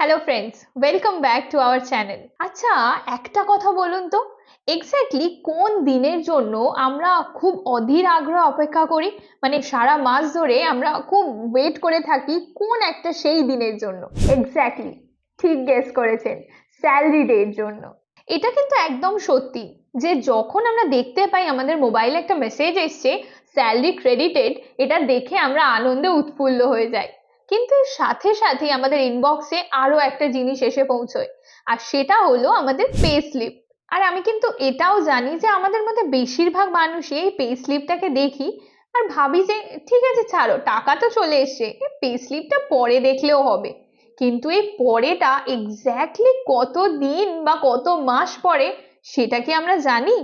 Hello friends welcome back to our channel আচ্ছা একটা কথা বলুন তো। এক্স্যাক্টলি কোন দিনের জন্য আমরা খুব অধীর আগ্রহ অপেক্ষা করি? মানে সারা মাস ধরে আমরা খুব ওয়েট করে থাকি কোন একটা সেই দিনের জন্য। এক্স্যাক্টলি ঠিক গেস করেছেন। স্যালারি ডের জন্য। এটা কিন্তু একদম সত্যি যে যখন আমরা দেখতে পাই আমাদের মোবাইলে একটা মেসেজ এসছে স্যালারি ক্রেডিটেড এটা দেখে আমরা আনন্দে উৎফুল্ল হয়ে যাই। কিন্তু এর সাথে সাথে আমাদের ইনবক্সে আরও একটা জিনিস এসে পৌঁছয়। আর সেটা হলো আমাদের পে স্লিপ আর আমি কিন্তু এটাও জানি যে আমাদের মধ্যে বেশিরভাগ মানুষই এই পে স্লিপটাকে দেখি আর ভাবি যে, ঠিক আছে, ছাড়ো, টাকা তো চলে এসছে পে স্লিপটা পরে দেখলেও হবে। কিন্তু এই পরেটা এক্স্যাক্টলি কত দিন বা কত মাস পরে সেটা কি আমরা জানি?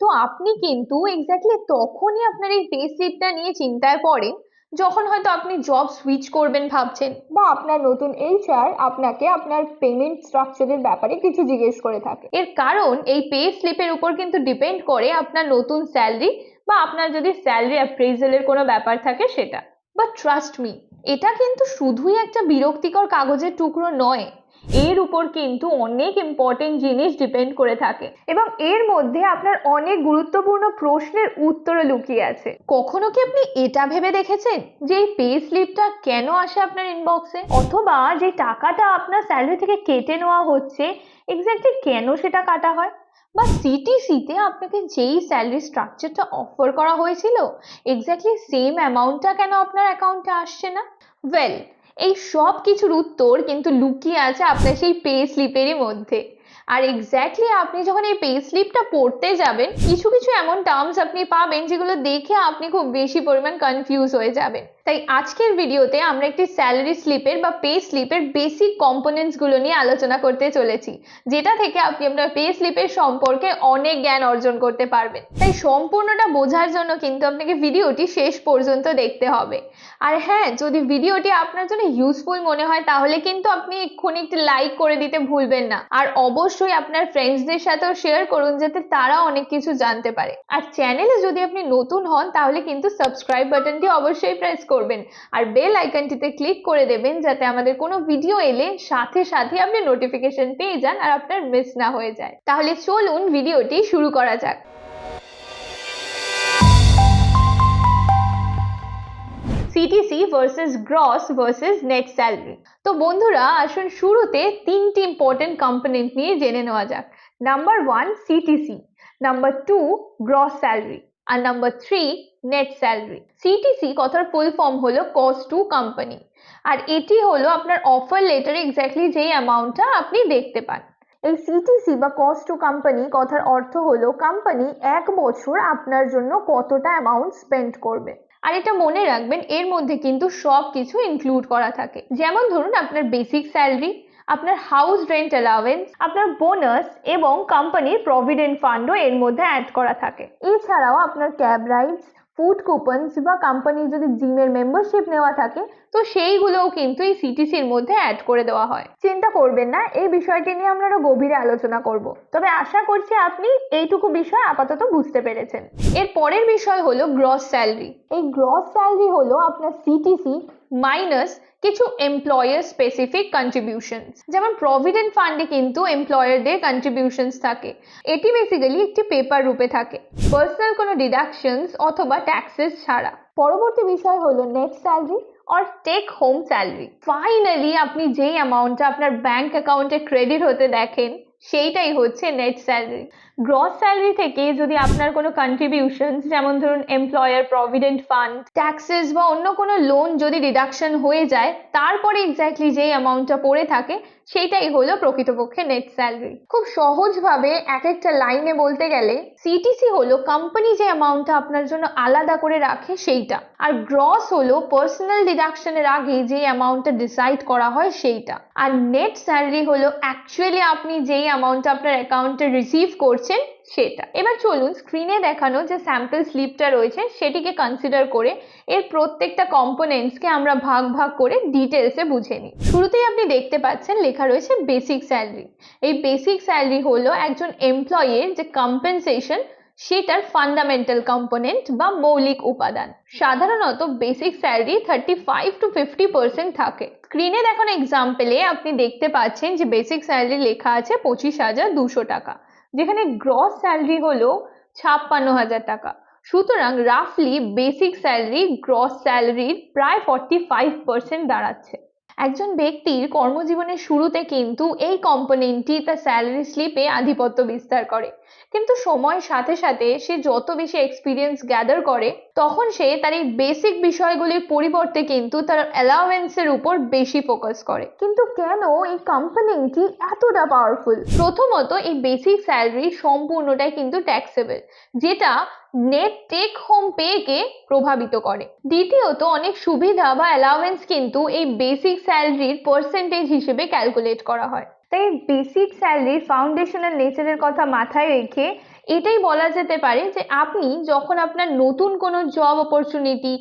তো আপনি কিন্তু এক্স্যাক্টলি তখনই আপনার এই পে স্লিপটা নিয়ে চিন্তায় পড়েন যখন হয়তো আপনি জব সুইচ করবেন ভাবছেন বা আপনার নতুন এইচআর আপনাকে আপনার পেমেন্ট স্ট্রাকচারের ব্যাপারে কিছু জিজ্ঞেস করে থাকে। এর কারণ এই পে স্লিপের উপর কিন্তু ডিপেন্ড করে আপনার নতুন স্যালারি বা আপনার যদি স্যালারি অ্যাপ্রেজালের কোনো ব্যাপার থাকে সেটা। বাট ট্রাস্ট মি এটা কিন্তু শুধুই একটা বিরক্তিকর কাগজের টুকরো নয়। এর উপর কিন্তু অনেক ইম্পর্টেন্ট জিনিস ডিপেন্ড করে থাকে। এবং এর মধ্যে আপনার অনেক গুরুত্বপূর্ণ প্রশ্নের উত্তরও লুকিয়ে আছে। কখনো কি আপনি এটা ভেবে দেখেছেন যে এই পে স্লিপটা কেন আসে আপনার ইনবক্সে অথবা যে টাকাটা আপনার স্যালারি থেকে কেটে নেওয়া হচ্ছে এক্স্যাক্টলি কেন সেটা কাটা হয়? বা সিটিসিতে আপনাকে যেই স্যালারি স্ট্রাকচারটা অফার করা হয়েছিল এক্স্যাক্টলি সেম অ্যামাউন্টটা কেন আপনার অ্যাকাউন্টে আসছে না? ওয়েল এই সব কিছুর উত্তর কিন্তু লুকিয়ে আছে আপনার সেই পে স্লিপেরই মধ্যে। আর এক্স্যাক্টলি আপনি যখন এই পে স্লিপটা পড়তে যাবেন, কিছু কিছু এমন টার্মস আপনি পাবেন যেগুলো দেখে আপনি খুব বেশি পরিমাণ কনফিউজ হয়ে যাবেন। তাই আজকের ভিডিওতে আমরা একটি স্যালারি স্লিপের বা পে স্লিপের বেসিক কম্পোনেন্টসগুলো নিয়ে আলোচনা করতে চলেছি, যেটা থেকে আপনি আপনার পে স্লিপের সম্পর্কে অনেক জ্ঞান অর্জন করতে পারবেন। তাই সম্পূর্ণটা বোঝার জন্য কিন্তু আপনাকে ভিডিওটি শেষ পর্যন্ত দেখতে হবে। আর হ্যাঁ যদি ভিডিওটি আপনার জন্য ইউজফুল মনে হয়, তাহলে কিন্তু আপনি এক্ষুনি একটি লাইক করে দিতে ভুলবেন না। আর অবশ্যই আপনার ফ্রেন্ডসদের সাথেও শেয়ার করুন, যাতে তারা অনেক কিছু জানতে পারে। আর চ্যানেলে যদি আপনি নতুন হন, তাহলে কিন্তু সাবস্ক্রাইব বাটনটি অবশ্যই প্রেস করবেন। আর বেল আইকনটিতে ক্লিক করে দেবেন যাতে আমাদের কোনো ভিডিও এলে সাথে সাথে আপনি নোটিফিকেশন পেয়ে যান আর আপনার মিস না হয়ে যায়। তাহলে চলুন ভিডিওটি শুরু করা যাক। CTC versus gross versus net salary তো বন্ধুরা, আসুন শুরুতে তিনটি ইম্পর্টেন্ট কম্পোনেন্ট নিয়ে জেনে নেওয়া যাক। Number one CTC number two gross salary আর number three net salary CTC কথার ফুল ফর্ম হলো কস্ট টু কোম্পানি আর এটি হলো আপনার অফার লেটারে এক্স্যাক্টলি যেই অ্যামাউন্টটা আপনি দেখতে পান। এই সিটিসি বা কস্ট টু কোম্পানি কথার অর্থ হলো কোম্পানি এক বছর আপনার জন্য কতটা অ্যামাউন্ট স্পেন্ড করবে। আর এটা মনে রাখবেন, এর মধ্যে কিন্তু সব কিছু ইনক্লুড করা থাকে। যেমন ধরুন, আপনার বেসিক স্যালারি আপনার হাউস রেন্ট অ্যালাওয়েন্স আপনার বোনাস এবং কোম্পানির প্রভিডেন্ট ফান্ডও এর মধ্যে অ্যাড করা থাকে। এছাড়াও আপনার ক্যাব রাইডস ফুড কুপনস বা কোম্পানির যদি জিমের মেম্বারশিপ নেওয়া থাকে, তো সেইগুলোও কিন্তু এই সিটিসির মধ্যে অ্যাড করে দেওয়া হয়। চিন্তা করবেন না, এই বিষয়টি নিয়ে আমরা আরও গভীরে আলোচনা করব। তবে আশা করছি আপনি এইটুকু বিষয় আপাতত বুঝতে পেরেছেন। এর পরের বিষয় হলো গ্রস স্যালারি এই গ্রস স্যালারি হলো আপনার সিটিসি মাইনাস কিছু এমপ্লয়ার স্পেসিফিক কন্ট্রিবিউশনস যেমন প্রভিডেন্ট ফান্ডে কিন্তু এমপ্লয়ারদের কন্ট্রিবিউশনস থাকে। এটি বেসিক্যালি একটি পেপার রূপে থাকে। পার্সোনাল কোনো ডিডাকশনস অথবা ট্যাক্সেস ছাড়া। পরবর্তী বিষয় হলো net salary or take home salary finally আপনি যেই অ্যামাউন্টটা আপনার ব্যাংক অ্যাকাউন্টে ক্রেডিট হতে দেখেন সেইটাই হচ্ছে নেট স্যালারি গ্রস স্যালারি থেকে যদি আপনার কোনো কন্ট্রিবিউশন যেমন ধরুন এমপ্লয়ার প্রভিডেন্ট ফান্ড ট্যাক্সেস বা অন্য কোনো লোন যদি ডিডাকশন হয়ে যায়, তারপরে এক্স্যাক্টলি যেই অ্যামাউন্টটা পড়ে থাকে সেইটাই হলো প্রকৃতপক্ষে নেট স্যালারি খুব সহজভাবে এক একটা লাইনে বলতে গেলে সিটিসি হলো কোম্পানি যে অ্যামাউন্টটা আপনার জন্য আলাদা করে রাখে সেইটা। আর গ্রস হলো পার্সোনাল ডিডাকশনের আগে যে অ্যামাউন্টটা ডিসাইড করা হয় সেইটা। আর নেট স্যালারি হলো অ্যাকচুয়ালি আপনি যেই অ্যামাউন্টটা আপনার অ্যাকাউন্টে রিসিভ করছেন সেটা। এবার চলুন স্ক্রিনে দেখানো যে স্যাম্পল স্লিপটা রয়েছে, সেটিকে কনসিডার করে এর প্রত্যেকটা কম্পোনেন্টসকে আমরা ভাগ ভাগ করে ডিটেলসে বুঝে নিই। শুরুতেই আপনি দেখতে পাচ্ছেন লেখা রয়েছে বেসিক স্যালারি এই বেসিক স্যালারি হলো একজন এমপ্লয়ের যে কম্পেনসেশন সেটার ফান্ডামেন্টাল কম্পোনেন্ট বা মৌলিক উপাদান। সাধারণত basic salary thirty five to fifty percent থাকে স্ক্রিনে দেখানো এক্সাম্পলে আপনি দেখতে পাচ্ছেন যে বেসিক স্যালারি লেখা আছে পঁচিশ হাজার দুশো টাকা। যেখানে গ্রস স্যালারি হলো ছাপ্পান্ন হাজার টাকা। সুতরাং রাফলি বেসিক স্যালারি গ্রস স্যালারির প্রায় ফর্টি ফাইভ পার্সেন্ট দাঁড়াচ্ছে। একজন ব্যক্তির কর্মজীবনের শুরুতে কিন্তু এই কম্পোনেন্টটি তার স্যালারি স্লিপে আধিপত্য বিস্তার করে। কিন্তু সময়ের সাথে সাথে সে যত বেশি এক্সপিরিয়েন্স গ্যাদার করে, তখন সে তার এই বেসিক বিষয়গুলির পরিবর্তে কিন্তু তার অ্যালাওয়েন্সের উপর বেশি ফোকাস করে। কিন্তু কেন এই কোম্পানিটি এতটা পাওয়ারফুল প্রথমত এই বেসিক স্যালারি সম্পূর্ণটাই কিন্তু ট্যাক্সেবল যেটা নেট টেক হোম পেকে প্রভাবিত করে। দ্বিতীয়ত, অনেক সুবিধা বা অ্যালাওয়েন্স কিন্তু এই বেসিক স্যালারির পার্সেন্টেজ হিসেবে ক্যালকুলেট করা হয়। তাই বেসিক স্যালারির ফাউন্ডেশনাল নেচারের কথা মাথায় রেখে এটাই বলা যেতে পারে যে আপনি যখন আপনার নতুন কোনো জব অপরচুনিটি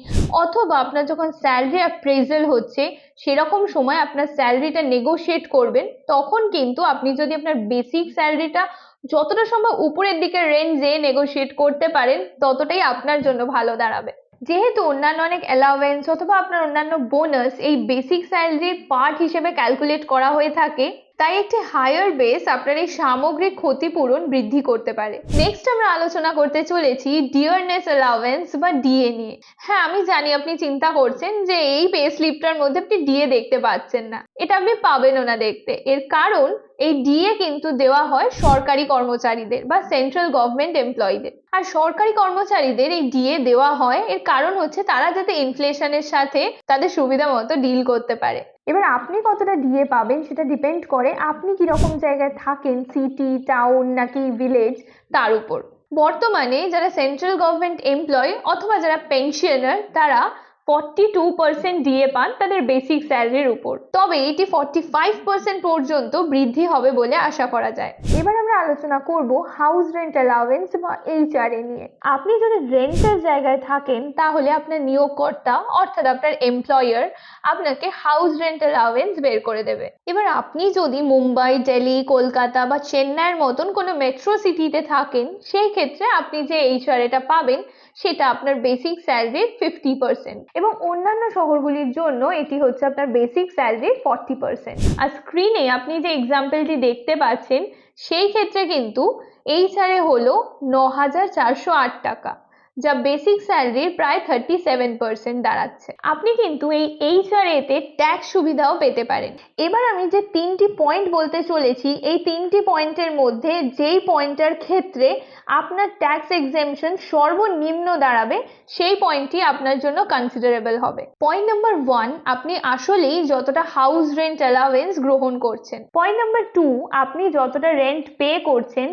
অথবা আপনার যখন স্যালারি অ্যাপ্রেজেল হচ্ছে, সেরকম সময় আপনার স্যালারিটা নেগোশিয়েট করবেন, তখন কিন্তু আপনি যদি আপনার বেসিক স্যালারিটা যতটা সম্ভব উপরের দিকে রেঞ্জে নেগোশিয়েট করতে পারেন, ততটাই আপনার জন্য ভালো দাঁড়াবে। যেহেতু অন্যান্য অনেক অ্যালাওয়েন্স অথবা আপনার অন্যান্য বোনাস এই বেসিক স্যালারির পার্ট হিসেবে ক্যালকুলেট করা হয়ে থাকে তাই একটি হায়ার বেস আপনার এই সামগ্রিক ক্ষতিপূরণ বৃদ্ধি করতে পারে। নেক্সট আমরা আলোচনা করতে চলেছি ডিয়ারনেস অ্যালাওয়েন্স বা ডিএ নিয়ে। হ্যাঁ আমি জানি আপনি চিন্তা করছেন যে এই পে স্লিপটার মধ্যে আপনি ডিএ দেখতে পাচ্ছেন না। এটা আপনি পাবেনও না দেখতে। এর কারণ এই ডিএ কিন্তু দেওয়া হয় সরকারি কর্মচারীদের বা সেন্ট্রাল গভর্নমেন্ট এমপ্লয়ীদের আর সরকারি কর্মচারীদের এই ডিএ দেওয়া হয়। এর কারণ হচ্ছে তারা যাতে ইনফ্লেশনের সাথে তাদের সুবিধা মতো ডিল করতে পারে। এবার আপনি কতটা ডিএ পাবেন সেটা ডিপেন্ড করে আপনি কীরকম জায়গায় থাকেন সিটি টাউন নাকি ভিলেজ তার উপর। বর্তমানে যারা সেন্ট্রাল গভর্নমেন্ট এমপ্লয় অথবা যারা পেনশনার তারা ফর্টি টু পার্সেন্ট পান তাদের বেসিক স্যালারির উপর। তবে এটি ফর্টি ফাইভ পার্সেন্ট পর্যন্ত বৃদ্ধি হবে বলে আশা করা যায়। এবার আমরা আলোচনা করব হাউস রেন্ট অ্যালাউয়েন্স বা এইচআরএ নিয়ে। আপনি যদি রেন্টের জায়গায় থাকেন, তাহলে আপনার নিয়োগকর্তা অর্থাৎ আপনার এমপ্লয়ার আপনাকে হাউস রেন্ট অ্যালাউয়েন্স বের করে দেবে। এবার আপনি যদি মুম্বাই দিল্লি কলকাতা বা চেন্নাইয়ের মতন কোনো মেট্রো সিটিতে থাকেন, সেই ক্ষেত্রে আপনি যে এইচআরএটা পাবেন, সেটা আপনার বেসিক স্যালারির ফিফটি পার্সেন্ট এবং অন্যান্য শহরগুলির জন্য এটি হচ্ছে আপনার বেসিক স্যালারি ফর্টি পার্সেন্ট আর স্ক্রিনে আপনি যে এক্সাম্পলটি দেখতে পাচ্ছেন, সেই ক্ষেত্রে কিন্তু এইচআরএ হলো ন হাজার চারশো আট টাকা। যা বেসিক স্যালারির প্রায় থার্টি সেভেন পার্সেন্ট দাঁড়াচ্ছে। আপনি কিন্তু এই এইচআরএ তে ট্যাক্স সুবিধাও পেতে পারেন। এবার আমি যে তিনটি পয়েন্ট বলতে চলেছি, এই তিনটি পয়েন্টের মধ্যে যেই পয়েন্টটার ক্ষেত্রে আপনার ট্যাক্স এক্সেমশন সর্বনিম্ন দাঁড়াবে, সেই পয়েন্টটি আপনার জন্য কনসিডারেবল হবে। পয়েন্ট নাম্বার ওয়ান আপনি আসলেই যতটা হাউস রেন্ট অ্যালাওয়েন্স গ্রহণ করছেন। পয়েন্ট নাম্বার টু আপনি যতটা রেন্ট পে করছেন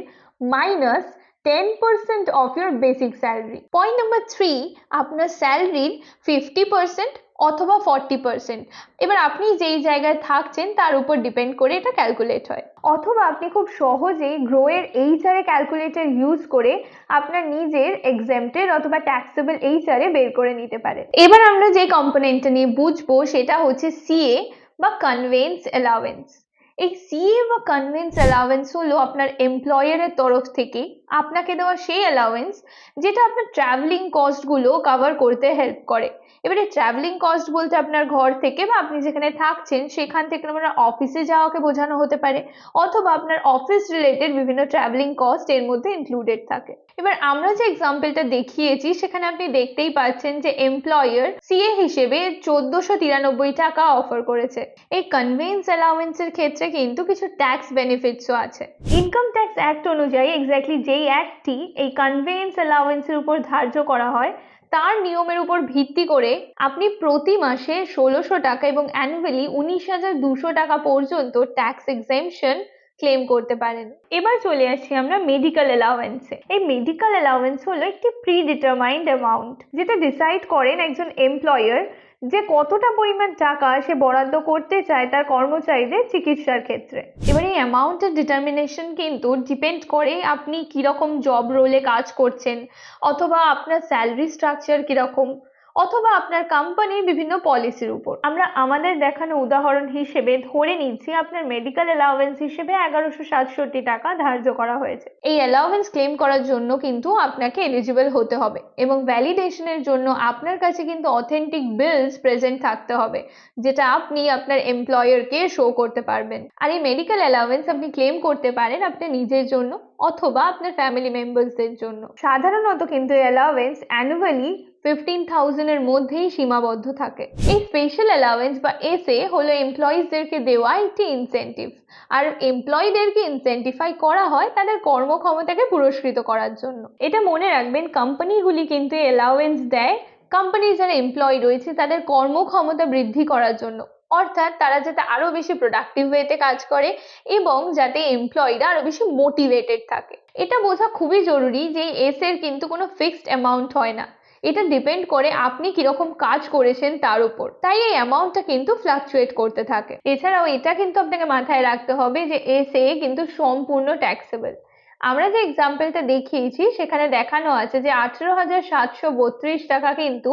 minus ten percent of your basic salary point number three আপনার স্যালারির ফিফটি পার্সেন্ট অথবা ফর্টি পার্সেন্ট এবার আপনি যেই জায়গায় থাকছেন, তার উপর ডিপেন্ড করে এটা ক্যালকুলেট হয়। অথবা আপনি খুব সহজেই গ্রোয়ের এইচআরএ ক্যালকুলেটর ইউজ করে আপনার নিজের এক্সামটেড অথবা ট্যাক্সেবল এইচআরএ বের করে নিতে পারেন। এবার আমরা যে কম্পোনেন্টটা নিয়ে বুঝব, সেটা হচ্ছে সিএ বা কনভেন্স অ্যালাওয়েন্স এই সিএ বা কনভেন্স অ্যালাওয়েন্স হলো আপনার এমপ্লয়ারের তরফ থেকে আপনাকে দেওয়া সেই অ্যালাওয়েন্স যেটা আপনার ট্রাভেলিং কস্টগুলো কভার করতে হেল্প করে। এবারে ট্রাভেলিং কস্ট বলতে আপনার ঘর থেকে বা আপনি যেখানে থাকছেন সেখান থেকে আপনার অফিসে যাওয়াকে বোঝানো হতে পারে অথবা আপনার অফিস রিলেটেড বিভিন্ন ট্রাভেলিং কস্ট এর মধ্যে ইনক্লুডেড থাকে। এবার আমরা যে এক্সাম্পলটা দেখিয়েছি সেখানে আপনি দেখতেই পাচ্ছেন যে এমপ্লয়ার সিএ হিসেবে চোদ্দোশো তিরানব্বই টাকা অফার করেছে। এই কনভেন্স অ্যালাউয়েন্সের ক্ষেত্রে কিন্তু কিছু ট্যাক্স বেনিফিটসও আছে। ইনকাম ট্যাক্স অ্যাক্ট অনুযায়ী এক্স্যাক্টলি যেই অ্যাক্টটি এই কনভেন্স অ্যালাউয়েন্সের উপর ধার্য করা হয়, তার নিয়মের উপর ভিত্তি করে আপনি প্রতি মাসে ষোলোশো টাকা এবং অ্যানুয়ালি উনিশ হাজার দুশো টাকা পর্যন্ত ট্যাক্স এক্সেমশন ক্লেম করতে পারেন। এবার চলে আসছি আমরা মেডিকেল অ্যালাওয়েন্সে এই মেডিকেল অ্যালাওয়েন্স হলো একটি প্রি ডিটারমাইন্ড অ্যামাউন্ট যেটা ডিসাইড করেন একজন এমপ্লয়ার যে কতটা পরিমাণ টাকা সে বরাদ্দ করতে চায় তার কর্মচারীদের চিকিৎসার ক্ষেত্রে। এবার এই অ্যামাউন্টের ডিটারমিনেশন কিন্তু ডিপেন্ড করে আপনি কীরকম জব রোলে কাজ করছেন, অথবা আপনার স্যালারি স্ট্রাকচার কীরকম। অথবা আপনার কোম্পানির বিভিন্ন পলিসির উপর। আমরা আমাদের দেখানো উদাহরণ হিসেবে ধরে নিচ্ছি, আপনার মেডিকেল অ্যালাউয়েন্স হিসেবে এগারোশো সাতষট্টি টাকা ধার্য করা হয়েছে। এই অ্যালাউয়েন্স ক্লেম করার জন্য কিন্তু আপনাকে এলিজিবল হতে হবে এবং ভ্যালিডেশনের জন্য আপনার কাছে কিন্তু অথেন্টিক বিলস প্রেজেন্ট থাকতে হবে, যেটা আপনি আপনার এমপ্লয়ারকে শো করতে পারবেন। আর এই মেডিকেল অ্যালাউয়েন্স আপনি ক্লেম করতে পারেন আপনার নিজের জন্য অথবা আপনার ফ্যামিলি মেম্বার্সদের জন্য। সাধারণত কিন্তু অ্যালাউয়েন্স অ্যানুয়ালি ফিফটিন থাউজেন্ডের মধ্যেই সীমাবদ্ধ থাকে। এই স্পেশাল অ্যালাউয়েন্স বা এসএ হলো এমপ্লয়িজদেরকে দেওয়া একটি ইনসেন্টিভ আর এমপ্লয়ীদেরকে ইনসেন্টিফাই করা হয় তাদের কর্মক্ষমতাকে পুরস্কৃত করার জন্য। এটা মনে রাখবেন কোম্পানিগুলি কিন্তু অ্যালাউয়েন্স দেয়। কোম্পানি যারা এমপ্লয়ি রয়েছে, তাদের কর্মক্ষমতা বৃদ্ধি করার জন্য। অর্থাৎ তারা যাতে আরও বেশি প্রোডাক্টিভ ওয়েতে কাজ করে এবং যাতে এমপ্লয়িরা আরও বেশি মোটিভেটেড থাকে। এটা বোঝা খুবই জরুরি যে এস এর কিন্তু কোনো ফিক্সড অ্যামাউন্ট হয় না। এটা ডিপেন্ড করে আপনি কীরকম কাজ করেছেন তার উপর। তাই এই অ্যামাউন্টটা কিন্তু ফ্লাকচুয়েট করতে থাকে। এছাড়াও এটা কিন্তু আপনাকে মাথায় রাখতে হবে যে এস কিন্তু সম্পূর্ণ ট্যাক্সেবল আমরা যে এক্সাম্পলটা দেখিয়েছি, সেখানে দেখানো আছে যে আঠেরো হাজার সাতশো বত্রিশ টাকা কিন্তু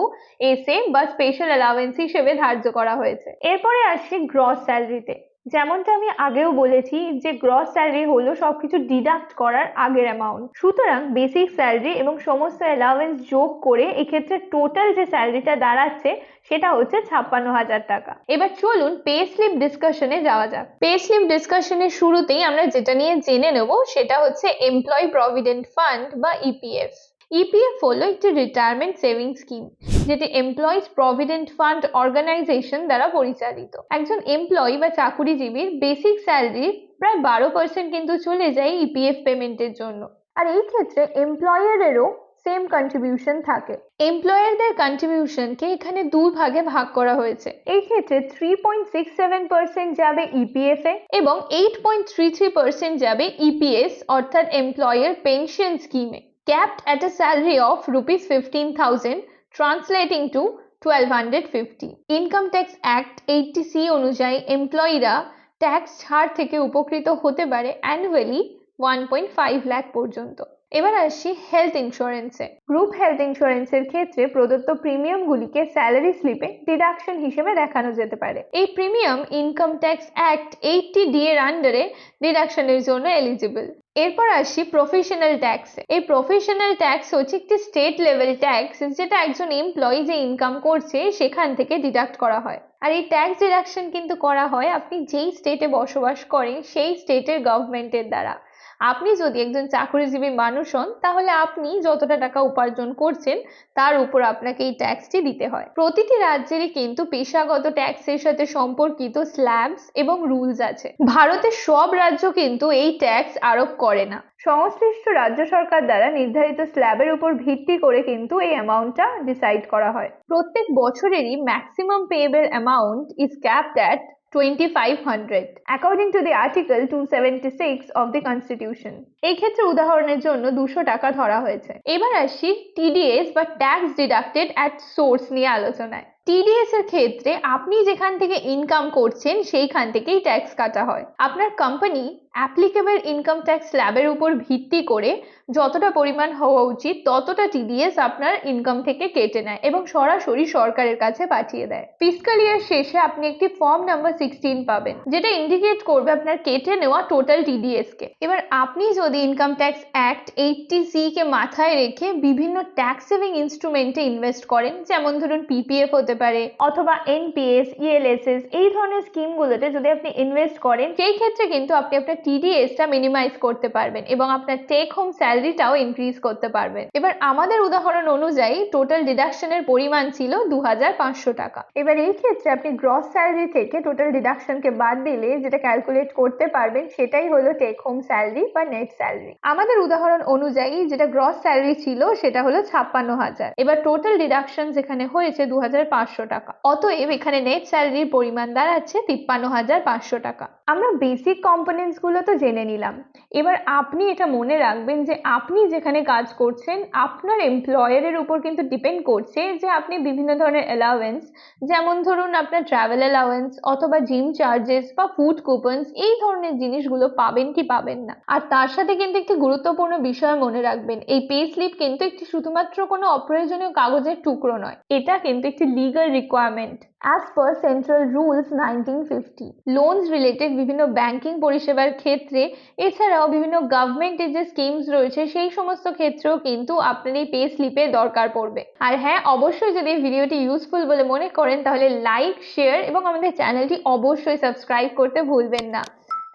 এসে বা স্পেশাল অ্যালাউয়েন্স হিসেবে ধার্য করা হয়েছে। এরপরে আসছি গ্রস স্যালারিতে যেমনটা আমি আগেও বলেছি যে গ্রস স্যালারি হলো সবকিছু ডিডাক্ট করার আগের অ্যামাউন্ট সুতরাং বেসিক স্যালারি এবং সমস্ত অ্যালাউয়েন্স যোগ করে এক্ষেত্রে টোটাল যে স্যালারিটা দাঁড়াচ্ছে, সেটা হচ্ছে ছাপ্পান্ন হাজার টাকা। এবার চলুন পে স্লিপ ডিসকাশনে যাওয়া যাক। পে স্লিপ ডিসকাশনের শুরুতেই আমরা যেটা নিয়ে জেনে নেব, সেটা হচ্ছে এমপ্লয়ি প্রভিডেন্ট ফান্ড বা ইপিএফ ইপিএফ হলো একটি রিটায়ারমেন্ট সেভিং স্কিম যেটি এমপ্লয়িজ প্রভিডেন্ট ফান্ড অর্গানাইজেশন দ্বারা পরিচালিত। একজন এমপ্লয়ি বা চাকুরিজীবীর বেসিক স্যালারির প্রায় বারো পার্সেন্ট কিন্তু চলে যায় ইপিএফ পেমেন্টের জন্য। আর এই ক্ষেত্রে এমপ্লয়ারেরও সেম কন্ট্রিবিউশন থাকে। এমপ্লয়ারদের কন্ট্রিবিউশনকে এখানে দুই ভাগে ভাগ করা হয়েছে। এই ক্ষেত্রে three point six seven percent যাবে ইপিএফ এ এবং eight point three three percent যাবে ইপিএস অর্থাৎ এমপ্লয়ার পেনশন স্কিমে capped at a salary of rupees 15,000 translating to 1250 income tax act eighty C অনুযায়ী এমপ্লয়িরা ট্যাক্স ছাড় থেকে উপকৃত হতে পারে annually one point five lakh পর্যন্ত। এবার আসছি হেলথ ইন্স্যুরেন্সে গ্রুপ হেলথ ইন্স্যুরেন্সের ক্ষেত্রে প্রদত্ত প্রিমিয়ামগুলিকে স্যালারি স্লিপে ডিডাকশন হিসেবে দেখানো যেতে পারে। এই premium income tax act eighty D এর আন্ডারে ডিডাকশনের জন্য এলিজিবল এরপর আসি প্রফেশনাল ট্যাক্স এই প্রফেশনাল ট্যাক্স হচ্ছে একটি স্টেট লেভেল ট্যাক্স যেটা একজন এমপ্লয়ি যে ইনকাম করছে সেখান থেকে ডিডাক্ট করা হয়। আর এই ট্যাক্স ডিডাকশন কিন্তু করা হয় আপনি যেই স্টেটে বসবাস করেন সেই স্টেটের গভর্নমেন্টের দ্বারা। আপনি যদি একজন চাকরিজীবী মানুষ হন, তাহলে আপনি যতটা টাকা উপার্জন করছেন, তার উপর আপনাকে এই ট্যাক্সটি দিতে হয়। প্রতিটি রাজ্যেরই কিন্তু পেশাগত ট্যাক্সের সাথে সম্পর্কিত স্ল্যাবস এবং রুলস আছে। ভারতের সব রাজ্য কিন্তু এই ট্যাক্স আরোপ করে না। সংশ্লিষ্ট রাজ্য সরকার দ্বারা নির্ধারিত স্ল্যাবের উপর ভিত্তি করে কিন্তু এই অ্যামাউন্টটা ডিসাইড করা হয়। প্রত্যেক বছরেরই maximum payable amount is capped at 2500 according to the article 276 of the constitution. এই ক্ষেত্রে উদাহরণের জন্য দুশো টাকা ধরা হয়েছে। এবার আসি টিডিএস বা ট্যাক্স ডিডাক্টেড অ্যাট সোর্স নিয়ে আলোচনায়। টিডিএস এর ক্ষেত্রে আপনি যেখান থেকে ইনকাম করছেন, সেইখান থেকেই ট্যাক্স কাটা হয়। আপনার কোম্পানি অ্যাপ্লিকেবল ইনকাম ট্যাক্স স্ল্যাবের উপর ভিত্তি করে যতটা পরিমাণ হওয়া উচিত, ততটা টিডিএস আপনার ইনকাম থেকে কেটে নেয় এবং সরাসরি সরকারের কাছে পাঠিয়ে দেয়। ফিসকাল ইয়ার শেষে আপনি একটি ফর্ম নাম্বার সিক্সটিন পাবেন, যেটা ইন্ডিকেট করবে আপনার কেটে নেওয়া টোটাল টিডিএস কে। এবার আপনি যদি income tax act eighty C কে মাথায় রেখে বিভিন্ন ট্যাক্স সেভিং ইনস্ট্রুমেন্টে ইনভেস্ট করেন, যেমন ধরুন পিপিএফ হতে পারে অথবা এনপিএস ইএলএসএস এই ধরনের স্কিমগুলোতে যদি আপনি ইনভেস্ট করেন, সেই ক্ষেত্রে কিন্তু আপনি আপনার টিডিএসটা মিনিমাইজ করতে পারবেন এবং আপনার টেক হোম স্যালারিটাও ইনক্রিজ করতে পারবেন। এবার আমাদের উদাহরণ অনুযায়ী টোটাল ডিডাকশনের পরিমাণ ছিল দু হাজার পাঁচশো টাকা। এবার এই ক্ষেত্রে আপনি গ্রস স্যালারি থেকে টোটাল ডিডাকশনকে বাদ দিলে যেটা ক্যালকুলেট করতে পারবেন সেটাই হলো টেক হোম স্যালারি বা নেট স্যালারি আমাদের উদাহরণ অনুযায়ী যেটা গ্রস স্যালারি ছিল সেটা হলো ছাপ্পান্ন হাজার। এবার টোটাল ডিডাকশন যেখানে হয়েছে দু হাজার পাঁচশো টাকা। অতএব এখানে নেট স্যালারির পরিমাণ দাঁড়াচ্ছে তিপ্পান্ন হাজার পাঁচশো টাকা। আমরা বেসিক কম্পোনেন্টসগুলো তো জেনে নিলাম। এবার আপনি এটা মনে রাখবেন যে আপনি যেখানে কাজ করছেন, আপনার এমপ্লয়ারের উপর কিন্তু ডিপেন্ড করছে যে আপনি বিভিন্ন ধরনের অ্যালাওয়েন্স যেমন ধরুন আপনার ট্রাভেল অ্যালাওয়েন্স অথবা জিম চার্জেস বা ফুড কুপনস এই ধরনের জিনিসগুলো পাবেন কি পাবেন না। আর তার সাথে কিন্তু একটি গুরুত্বপূর্ণ বিষয় মনে রাখবেন, এই পে স্লিপ কিন্তু একটি শুধুমাত্র কোনো অপ্রয়োজনীয় কাগজের টুকরো নয়, এটা কিন্তু একটি legal requirement as per central rules nineteen fifty loans related বিভিন্ন ব্যাংকিং পরিষেবার ক্ষেত্রে, এছাড়াও বিভিন্ন গভর্নমেন্টের যে স্কিমস রয়েছে, সেই সমস্ত ক্ষেত্রেও কিন্তু আপনার এই পে স্লিপে দরকার পড়বে। আর হ্যাঁ অবশ্যই যদি ভিডিওটি ইউজফুল বলে মনে করেন, তাহলে লাইক শেয়ার এবং আমাদের চ্যানেলটি অবশ্যই সাবস্ক্রাইব করতে ভুলবেন না।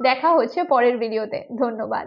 দেখা হচ্ছে পরের ভিডিওতে ধন্যবাদ।